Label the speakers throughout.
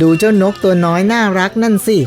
Speaker 1: ดูเจ้านกตัวน้อยน่ารักนั่นสิ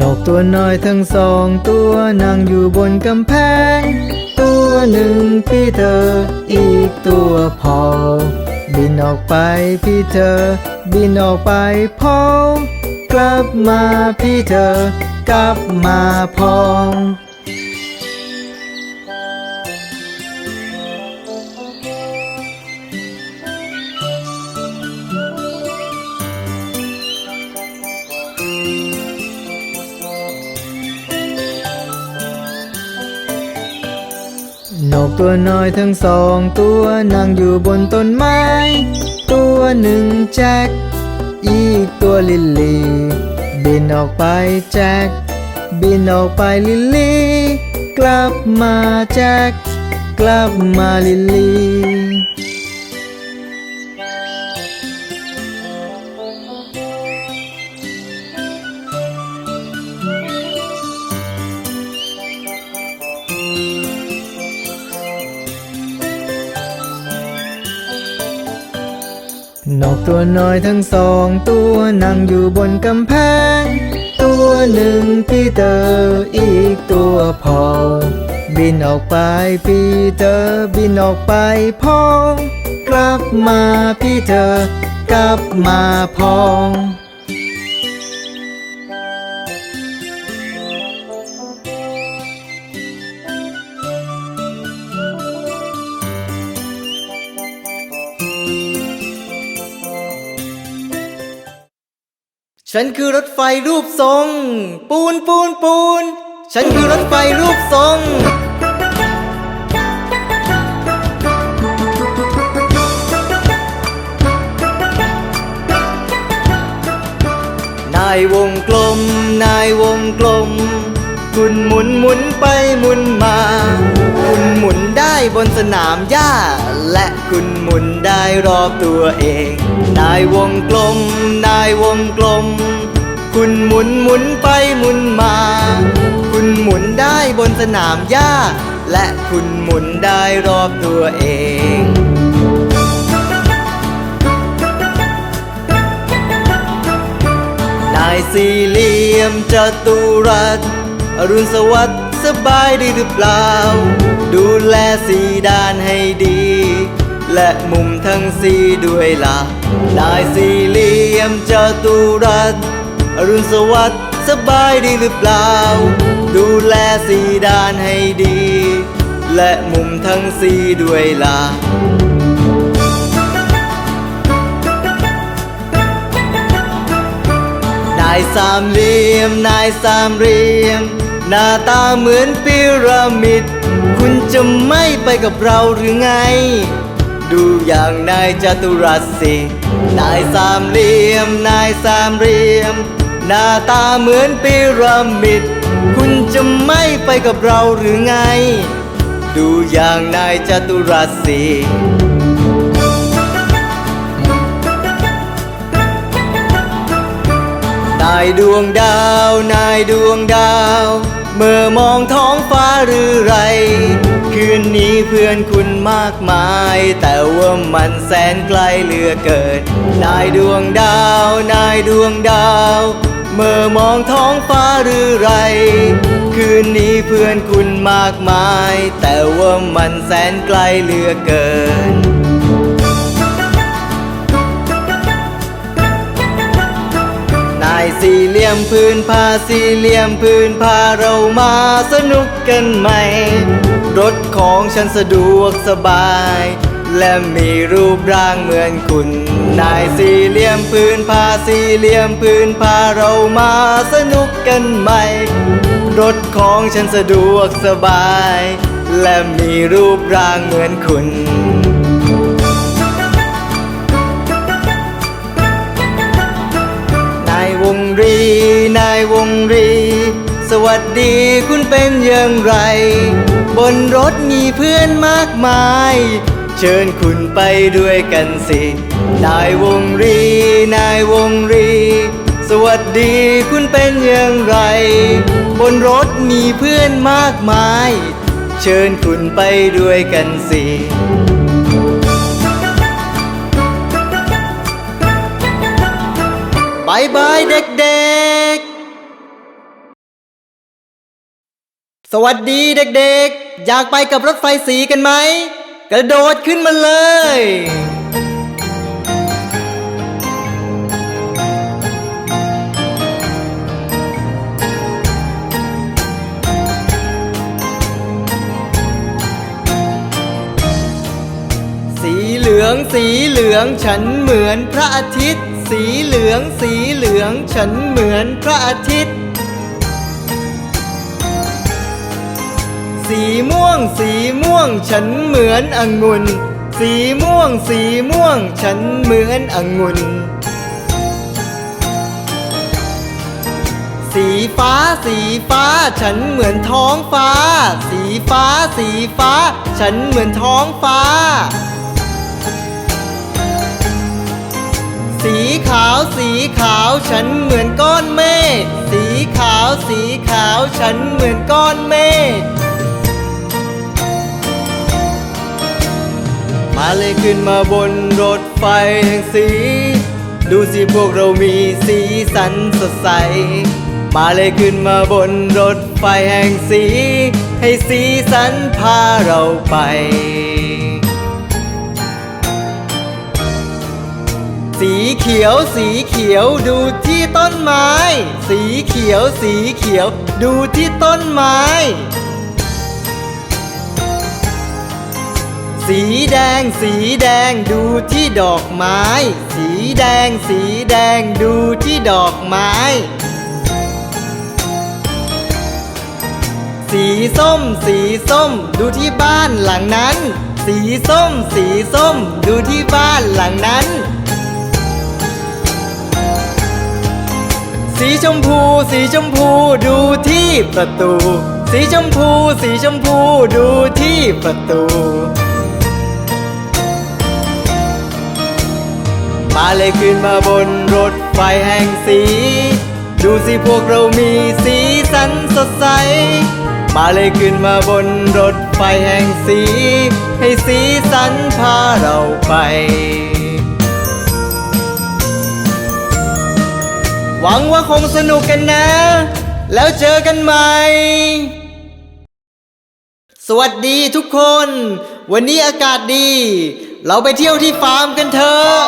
Speaker 1: นกตัวน้อยทั้งสองตัวนั่งอยู่บนกำแพง ตัวหนึ่งพี่เธอ อีกตัวพอ บินออกไปพี่เธอ บินออกไปพอ กลับมาพี่เธอกลับมาพองนกตัวน้อยทั้งสองตัวนั่งอยู่บนต้นไม้ ตัวหนึ่งแจ็ค อีกตัวลิลลี่ บินออกไปแจ็ค บินออกไปลิลลี่ กลับมาแจ็ค กลับมาลิลลี่ นกตัวน้อยทั้งสองตัวนั่งอยู่บนกำแพง ตัวหนึ่งพีเตอร์อีกตัวพอบินออกไปพีเตอร์บินออกไปพอง กลับมาพี่เธอกลับมาพอง ฉันคือรถไฟรูปทรง ปูนปูนปูน ฉันคือรถไฟรูปทรง นายวงกลม นายวงกลม คุณหมุนหมุนไปหมุนมา คุณหมุนได้บนสนามหญ้า และคุณหมุนได้รอบตัวเอง นายวงกลม วงกลม คุณหมุนหมุนไปหมุนมา คุณหมุนได้บนสนามหญ้า และคุณหมุนได้รอบตัวเองนายสี่เหลี่ยมจตุรัส อรุณสวัสดิ์สบายดีหรือเปล่า ดูแลสีด้านให้ดี มุมทั้งสี่ด้วยละนายสี่เหลี่ยมจตุรัสอรุณสวัสดิ์สบายดีหรือเปล่า ดูแลสีด้านให้ดี และมุมทั้งสี่ด้วยละนายสามเหลี่ยมนายสามเหลี่ยม หน้าตาเหมือนพีระมิด คุณจะไม่ไปกับเราหรือไง ดูอย่างนายจตุรัสสินายสามเหลี่ยม นายสามเหลี่ยม หน้าตาเหมือนพีระมิด คุณจะไม่ไปกับเราหรือไง ดูอย่างนายจตุรัสสินายดวงดาว นายดวงดาว เมื่อมองท้องฟ้าหรือไร คืนนี้เพื่อนคุณมากมาย แต่ว่ามันแสนไกลเหลือเกินนายดวงดาว นายดวงดาว เมื่อมองท้องฟ้าหรือไร คืนนี้เพื่อนคุณมากมาย แต่ว่ามันแสนไกลเหลือเกิน สี่เหลี่ยมพื้นผ้าสี่เหลี่ยมพื้นผ้าเรามาสนุกกันไหม รถของฉันสะดวกสบาย และมีรูปร่างเหมือนคุณ นายสี่เหลี่ยมพื้นผ้าสี่เหลี่ยมพื้นผ้าเรามาสนุกกันไหม รถของฉันสะดวกสบาย และมีรูปร่างเหมือนคุณ รีนายวงรี สวัสดีคุณเป็นอย่างไร บนรถมีเพื่อนมากมาย เชิญคุณไปด้วยกันสิ นายวงรีนายวงรี สวัสดีคุณเป็นอย่างไร บนรถมีเพื่อนมากมาย เชิญคุณไปด้วยกันสิบายบายเด็ก สวัสดีเด็กๆ อยากไปกับรถไฟสีกันไหม กระโดดขึ้นมาเลย สีเหลืองสีเหลืองฉันเหมือนพระอาทิตย์ สีเหลืองสีเหลืองฉันเหมือนพระอาทิตย์ สีม่วงสีม่วงฉันเหมือนองุ่นสีม่วงสีม่วงฉันเหมือนองุ่นสีฟ้าสีฟ้าฉันเหมือนท้องฟ้า สีฟ้าสีฟ้า ฉันเหมือนท้องฟ้า สีขาวสีขาวฉันเหมือนก้อนเมฆสีขาวสีขาวฉันเหมือนก้อนเมฆ เลยขึ้นมาบนรถไฟแห่งสี ดูสิพวกเรามีสีสันสดใส มาเลยขึ้นมาบนรถไฟแห่งสี ให้สีสันพาเราไปสีเขียวสีเขียวดูที่ต้นไม้ สีเขียวสีเขียวดูที่ต้นไม้ สีแดงสีแดงดูที่ดอกไม้ สีแดงสีแดงดูที่ดอกไม้ สีส้มสีส้มดูที่บ้านหลังนั้น สีส้มสีส้มดูที่บ้านหลังนั้น สีชมพูสีชมพูดูที่ประตู สีชมพูสีชมพูดูที่ประตู เลยขึ้นมาบนรถไฟแห่งสี ดูสิพวกเรามีสีสันสดใส มาเลยขึ้นมาบนรถไฟแห่งสี ให้สีสันพาเราไป หวังว่าคงสนุกกันนะ แล้วเจอกันใหม่สวัสดีทุกคน วันนี้อากาศดี เราไปเที่ยวที่ฟาร์มกันเถอะ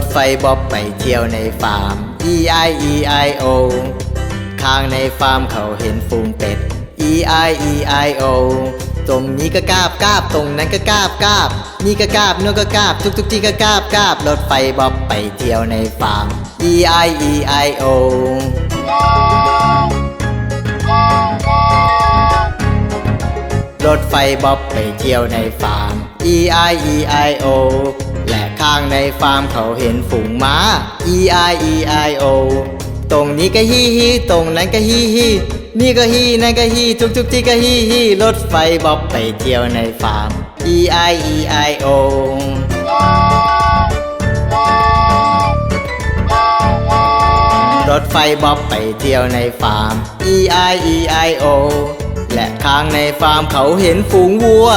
Speaker 1: ถไฟบ๊อบไปเที่ยวในฟาร์ม E I E I O ข้างในฟาร์มเขาเห็นฝูงเป็ด E I E I O ตรงนี้ก็กาบกาบตรงนั้นก็กาบกาบนี่ก็กาบนู่นก็กาบทุกทุกที่ก็กาบกาบรถไฟบ๊อบไปเที่ยวในฟาร์ม E I E I O รถไฟบ๊อบไปเที่ยวในฟาร์ม E I E I O ข้างในฟาร์มเขาเห็นฝูงม้า E I E I O ตรงนี้ก็ฮีฮีตรงนั้นก็ฮีฮีนี่ก็ฮีนั่นก็ฮีทุกทุกที่ก็ฮีฮีรถไฟบ๊อบไปเที่ยวในฟาร์ม E I E I O รถไฟบ๊อบไปเที่ยวในฟาร์ม E I E I O และข้างในฟาร์มเขาเห็นฝูงวัว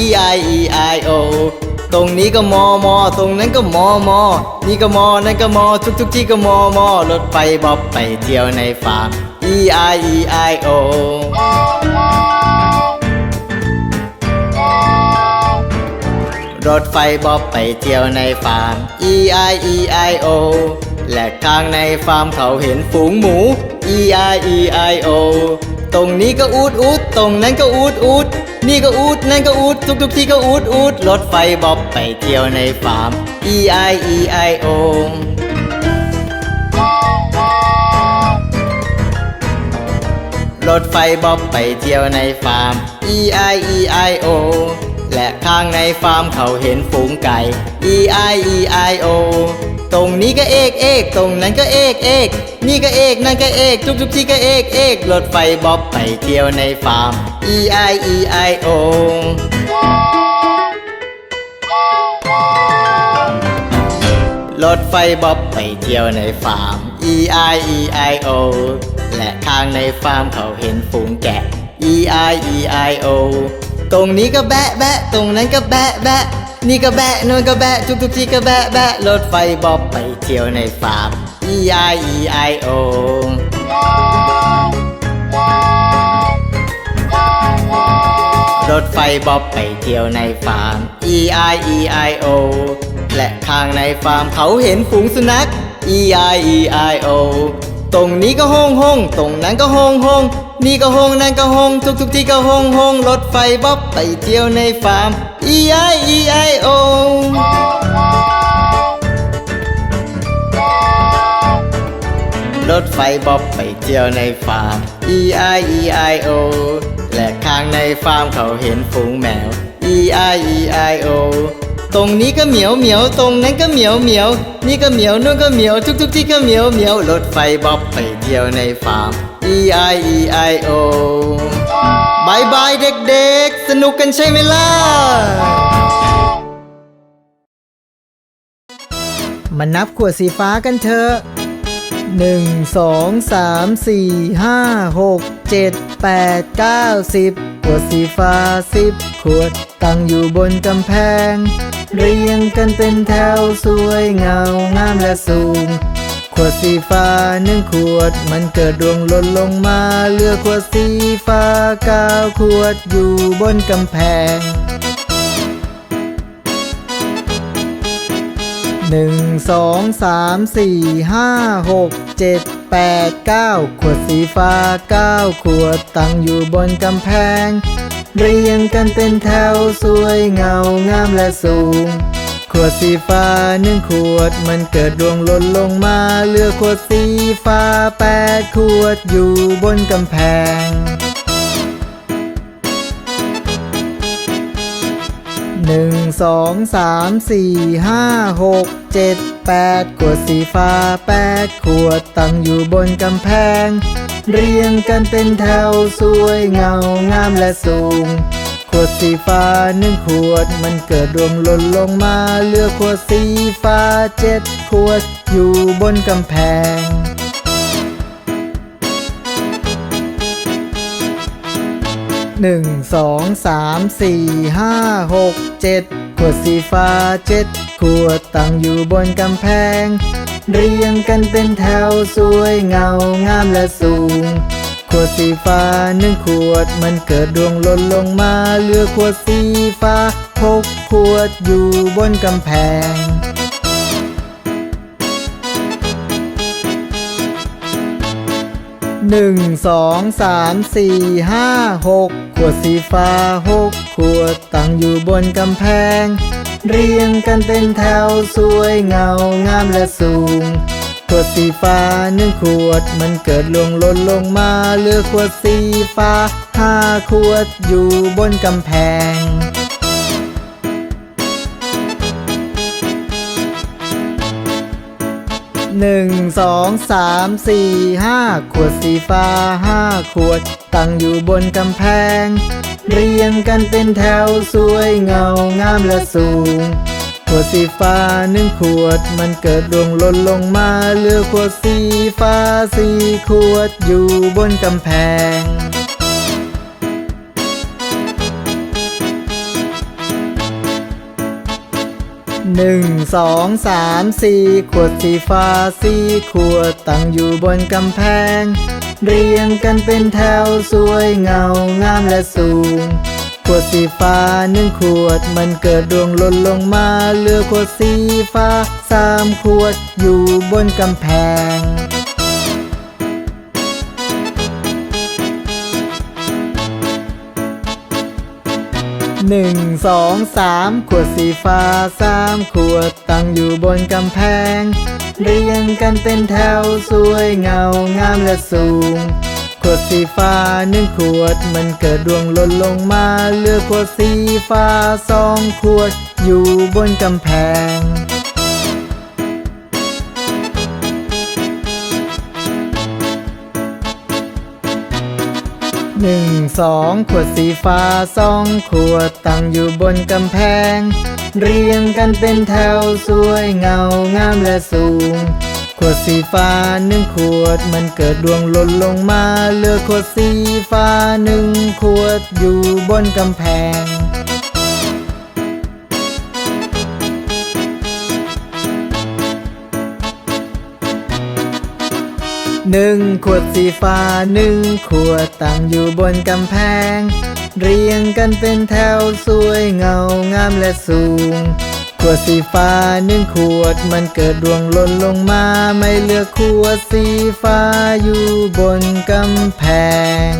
Speaker 1: E I E I O ตรงนี้ก็มอมอตรงนั้นก็มอมอนี่ก็มอนั่นก็มอทุกทุกที่ก็มอมอรถไฟบ๊อบไปเที่ยวในฟาร์ม E I E I O รถไฟบ๊อบไปเที่ยวในฟาร์ม E I E I O และข้างในฟาร์มเขาเห็นฝูงหมู E I E I O ตรงนี้ก็อูดอูดตรงนั้นก็อูดอูดนี่ก็อูดนั่นก็อูดทุกทุกที่ก็อูดอูดรถไฟบ๊อบไปเที่ยวในฟาร์ม E I E I O รถไฟบ๊อบไปเที่ยวในฟาร์ม E I E I O และข้างในฟาร์มเขาเห็นฝูงไก่ E I E I O ตรงนี้ก็เอกเอกตรงนั้นก็เอกเอกนี่ก็เอกนั่นก็เอกทุกทุกที่ก็เอกเอกรถไฟบ๊อบไปเที่ยวในฟาร์ม E I E I O รรถไฟบ๊อบไปเที่ยวในฟาร์ม E I E I O และข้างในฟาร์มเขาเห็นฝูงแกะ E I E I O ตรงนี้ก็แบะแบะตรงนั้นก็แบะแบะนี่ก็แบะโน่นก็แบะทุกทุกที่ก็แบะแบะรถไฟบอบไปเที่ยวในฟาร์ม E I E I O รถไฟบอบไปเที่ยวในฟาร์ม E I E I O และข้างในฟาร์มเขาเห็นฝูงสุนัข E I E I O ตรงนี้ก็ห้องห้องตรงนั้นก็ห้องห้องนี่ก็ห้องนั่นก็ห้องทุกทุกที่ก็ห้องห้องรถไฟบ๊อบไปเที่ยวในฟาร์ม E I E I O รถไฟบ๊อบไปเที่ยวในฟาร์ม E I E I O และข้างในฟาร์มเขาเห็นฝูงแมว E I E I O ตรงนี้ก็เหมียวเหมียวตรงนั้นก็เหมียวเหมียวนี่ก็เหมียวนู่นก็เหมียวทุกทุกที่ก็เหมียวเหมียวรถไฟบ๊อบไปเที่ยวในฟาร์ม E I E I O บายบายเด็กๆ สนุกกันใช่ไหมล่ะ มานับขวดสีฟ้ากันเถอะหนึ่งสองสามสี่ห้าหกเจ็ดแปดเก้าสิบขวดสีฟ้าสิบขวดตั้งอยู่บนกำแพง เรียงกันเป็นแถวสวยเงางามและสูง ขวดสีฟ้าหนึ่งขวด มันเกิดดวงหล่นลงมาเลือขวดสีฟ้าเก้าขวดอยู่บนกำแพงหนึ่งสองสามสี่ห้าหกเจ็ดแปดเก้าขวดสีฟ้าเก้าขวดตั้งอยู่บนกำแพง เรียงกันเป็นแถวสวยเงางามและสูง ขวดสีฟ้าหนึ่งขวดมันเกิดดวงหล่นลงมาเหลือขวดสีฟ้าแปดขวดอยู่บนกำแพง หนึ่งสองสามสี่ห้าหกเจ็ดแปดขวดสีฟ้าแปดขวดตั้งอยู่บนกำแพง เรียงกันเป็นแถวสวยเงางามและสูง ขวดสีฟ้าหนึ่งขวดมันเกิดดวงหล่นลงมาเหลือขวดสีฟ้าเจ็ดขวดอยู่บนกำแพงหนึ่งสองสามสี่ห้าหกเจ็ดขวดสีฟ้าเจ็ดขวดตั้งอยู่บนกำแพง เรียงกันเป็นแถวสวยเงางามและสูง ขวดสีฟ้าหนึ่งขวดมันเกิดดวงหล่นลงมาเหลือขวดสีฟ้าหกขวดอยู่บนกำแพง หนึ่งสองสามสี่ห้าหกขวดสีฟ้าหกขวดตั้งอยู่บนกำแพง เรียงกันเป็นแถวสวยเงางามและสูงขวดสีฟ้าหนึ่งขวดมันเกิดลงหล่นลงมาเหลือขวดสีฟ้าห้าขวดอยู่บนกำแพงหนึ่งสองสามสี่ห้าขวดสีฟ้าห้าขวด ตั้งอยู่บนกำแพง เรียงกันเป็นแถวสวยเงางามและสูงขวดสีฟ้าหนึ่งขวดมันเกิดดวงหล่นลงมาเหลือขวดสีฟ้าสี่ขวดอยู่บนกำแพง หนึ่งสองสามสี่ขวดสีฟ้าสี่ขวดตั้งอยู่บนกำแพง เรียงกันเป็นแถวสวยเงางามและสูง ขวดสีฟ้าหนึ่งขวดมันเกิดดวงหล่นลงมาเหลือขวดสีฟ้าสามขวดอยู่บนกำแพง หนึ่งสองสามขวดสีฟ้าสามขวดตั้งอยู่บนกำแพง เรียงกันเป็นแถวสวยเงางามและสูง ขวดสีฟ้าหนึ่งขวดมันเกิดดวงหล่นลงมาเหลือขวดสีฟ้าสองขวดอยู่บนกำแพง หนึ่งสองขวดสีฟ้าสองขวดตั้งอยู่บนกำแพง เรียงกันเป็นแถวสวยเงางามและสูง ขวดสีฟ้าหนึ่งขวดมันเกิดดวงหล่นลงมาเหลือขวดสีฟ้าหนึ่งขวดอยู่บนกำแพง หนึ่งขวดสีฟ้าหนึ่งขวดตั้งอยู่บนกำแพง เรียงกันเป็นแถวสวยเงางามและสูง ขวดสีฟ้าหนึ่งขวดมันเกิดดวงหล่นลงมาไม่เหลือขวดสีฟ้าอยู่บนกำแพง